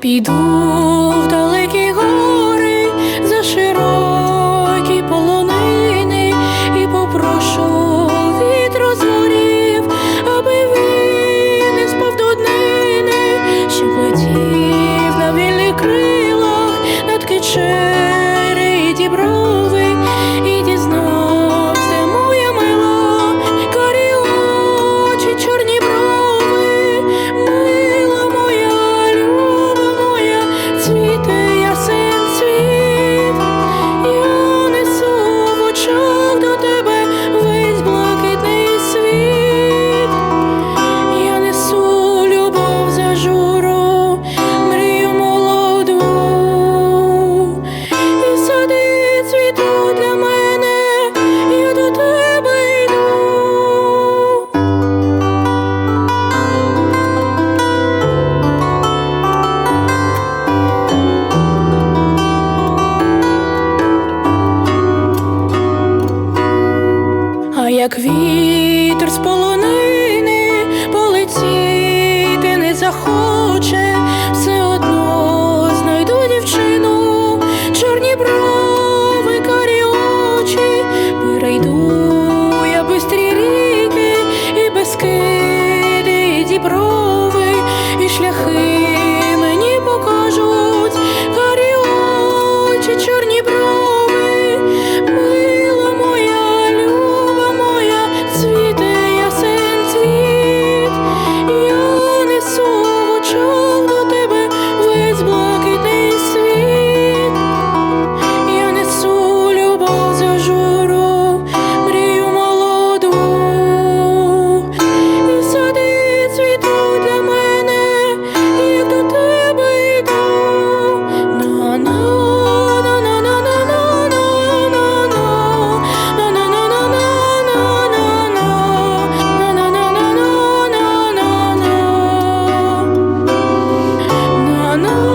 Піду в далекі гори за широкі полонини і попрошу від розорів, аби він не спав до днини, що летів на вільних крилах над кичем. А як вітер з полонини полетіти не захоче. on